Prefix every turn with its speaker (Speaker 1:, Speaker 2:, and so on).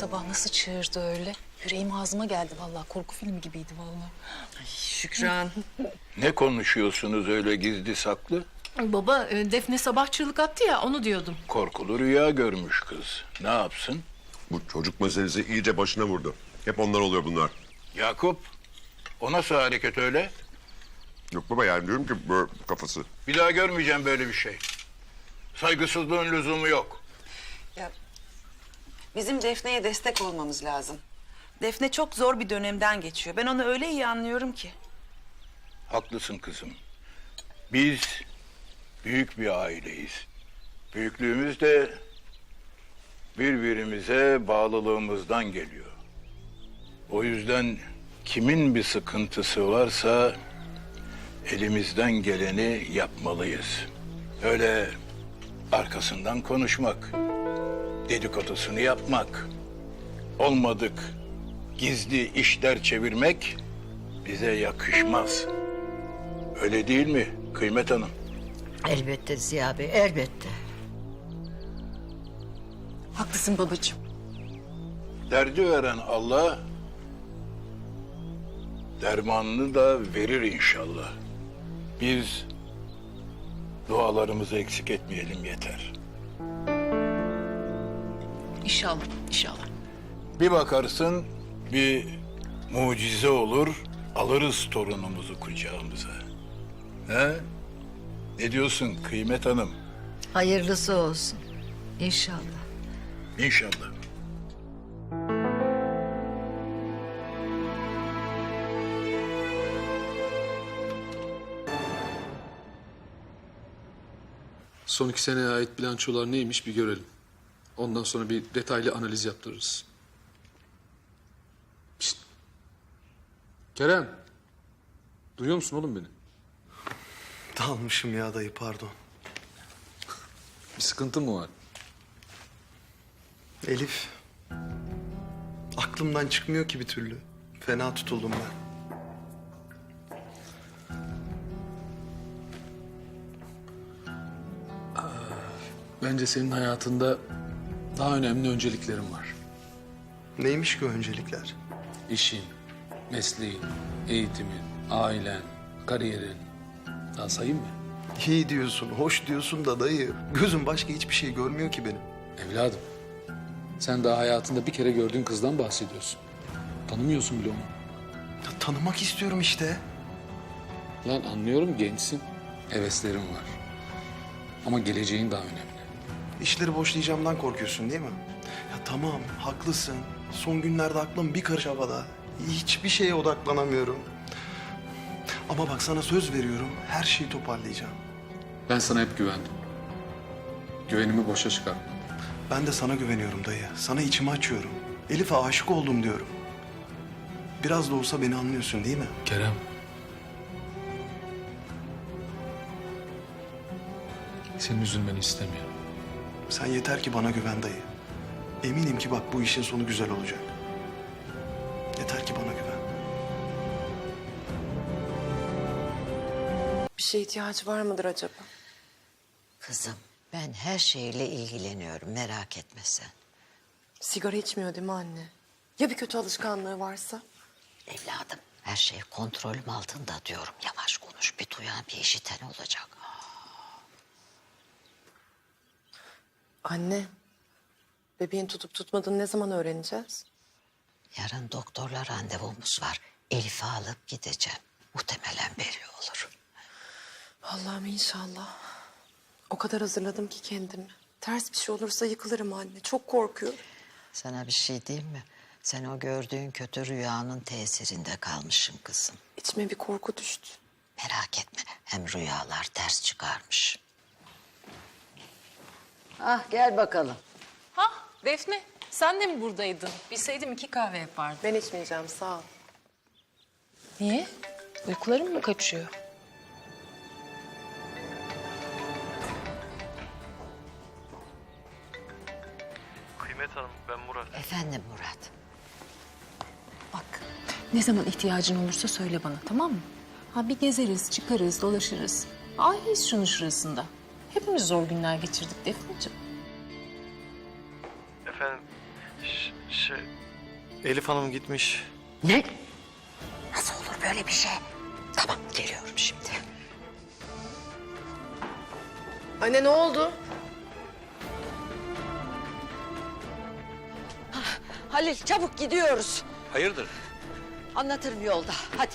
Speaker 1: sabah nasıl çığırdı öyle? Yüreğim ağzıma geldi vallahi. Korku filmi gibiydi vallahi.
Speaker 2: Şükran.
Speaker 3: Ne konuşuyorsunuz öyle gizli saklı?
Speaker 4: Baba e, Defne sabah çığlık attı ya onu diyordum.
Speaker 3: Korkulu rüya görmüş kız. Ne yapsın?
Speaker 5: Bu çocuk meselesi iyice başına vurdu. Hep onlar oluyor bunlar.
Speaker 3: Yakup, o nasıl hareket öyle?
Speaker 5: Yok baba yani diyorum ki böyle kafası.
Speaker 3: Bir daha görmeyeceğim böyle bir şey. Saygısızlığın lüzumu yok.
Speaker 2: Ya, bizim Defne'ye destek olmamız lazım. Defne çok zor bir dönemden geçiyor. Ben onu öyle iyi anlıyorum ki.
Speaker 3: Haklısın kızım. Biz büyük bir aileyiz. Büyüklüğümüz de birbirimize bağlılığımızdan geliyor. O yüzden kimin bir sıkıntısı varsa elimizden geleni yapmalıyız. Öyle arkasından konuşmak, dedikodusunu yapmak, olmadık gizli işler çevirmek bize yakışmaz. Öyle değil mi Kıymet Hanım?
Speaker 6: Elbette Ziya Bey, elbette.
Speaker 1: Haklısın babacığım.
Speaker 3: Derdi veren Allah dermanını da verir inşallah. Biz dualarımızı eksik etmeyelim yeter.
Speaker 1: İnşallah, inşallah.
Speaker 3: Bir bakarsın bir mucize olur, alırız torunumuzu kucağımıza. He? Ne diyorsun Kıymet Hanım?
Speaker 6: Hayırlısı olsun. İnşallah.
Speaker 3: İnşallah.
Speaker 7: Son iki seneye ait bilançolar neymiş bir görelim. Ondan sonra bir detaylı analiz yaptırırız. Pişt. Kerem. Duyuyor musun oğlum beni?
Speaker 8: Dalmışım ya dayı pardon.
Speaker 7: Bir sıkıntı mı var?
Speaker 8: Elif. Aklımdan çıkmıyor ki bir türlü. Fena tutuldum ben.
Speaker 7: Bence senin hayatında daha önemli önceliklerin var.
Speaker 8: Neymiş ki öncelikler?
Speaker 7: İşin, mesleğin, eğitimin, ailen, kariyerin. Daha sayayım mı?
Speaker 8: İyi diyorsun, hoş diyorsun da dayı. Gözüm başka hiçbir şey görmüyor ki benim.
Speaker 7: Evladım. Sen daha hayatında bir kere gördüğün kızdan bahsediyorsun. Tanımıyorsun bile onu.
Speaker 8: Ya, tanımak istiyorum işte.
Speaker 7: Lan anlıyorum gençsin. Heveslerin var. Ama geleceğin daha önemli.
Speaker 8: İşleri boşlayacağımdan korkuyorsun değil mi? Ya tamam, haklısın. Son günlerde aklım bir karış havada. Hiçbir şeye odaklanamıyorum. Ama bak sana söz veriyorum, her şeyi toparlayacağım.
Speaker 7: Ben sana hep güvendim. Güvenimi boşa çıkartma.
Speaker 8: Ben de sana güveniyorum dayı. Sana içimi açıyorum. Elif'e aşık oldum diyorum. Biraz da olsa beni anlıyorsun değil mi?
Speaker 7: Kerem. Senin üzülmeni istemiyorum.
Speaker 8: Sen yeter ki bana güven dayı. Eminim ki bak bu işin sonu güzel olacak. Yeter ki bana güven.
Speaker 9: Bir şeye ihtiyacı var mıdır acaba?
Speaker 6: Kızım, ben her şeyle ilgileniyorum. Merak etme sen.
Speaker 9: Sigara içmiyor değil mi anne? Ya bir kötü alışkanlığı varsa?
Speaker 6: Evladım, her şey kontrolüm altında diyorum. Yavaş konuş, bir duyan bir işiten olacak.
Speaker 9: Anne, bebeğin tutup tutmadığını ne zaman öğreneceğiz?
Speaker 6: Yarın doktorla randevumuz var. Elif'i alıp gideceğim. Muhtemelen belli olur.
Speaker 9: Allah'ım inşallah. O kadar hazırladım ki kendimi. Ters bir şey olursa yıkılırım anne. Çok korkuyorum.
Speaker 6: Sana bir şey diyeyim mi? Sen o gördüğün kötü rüyanın tesirinde kalmışsın kızım.
Speaker 9: İçime bir korku düştü.
Speaker 6: Merak etme, hem rüyalar ters çıkarmış. Ah gel bakalım.
Speaker 1: Ha Defne, sen de mi buradaydın? Bilseydim iki kahve yapardım.
Speaker 9: Ben içmeyeceğim sağ ol.
Speaker 1: Niye? Uykuların mı kaçıyor?
Speaker 10: Kıymet Hanım ben Murat.
Speaker 6: Efendim Murat.
Speaker 1: Bak, ne zaman ihtiyacın olursa söyle bana, tamam mı? Ha bir gezeriz, çıkarız, dolaşırız. Aileyiz şunun şurasında. Hepimiz zor günler geçirdik Defneciğim.
Speaker 10: Efendim Şey, Elif Hanım gitmiş.
Speaker 6: Ne? Nasıl olur böyle bir şey? Tamam geliyorum şimdi.
Speaker 9: Anne ne oldu?
Speaker 6: Halil çabuk gidiyoruz.
Speaker 7: Hayırdır?
Speaker 6: Anlatırım yolda. Hadi.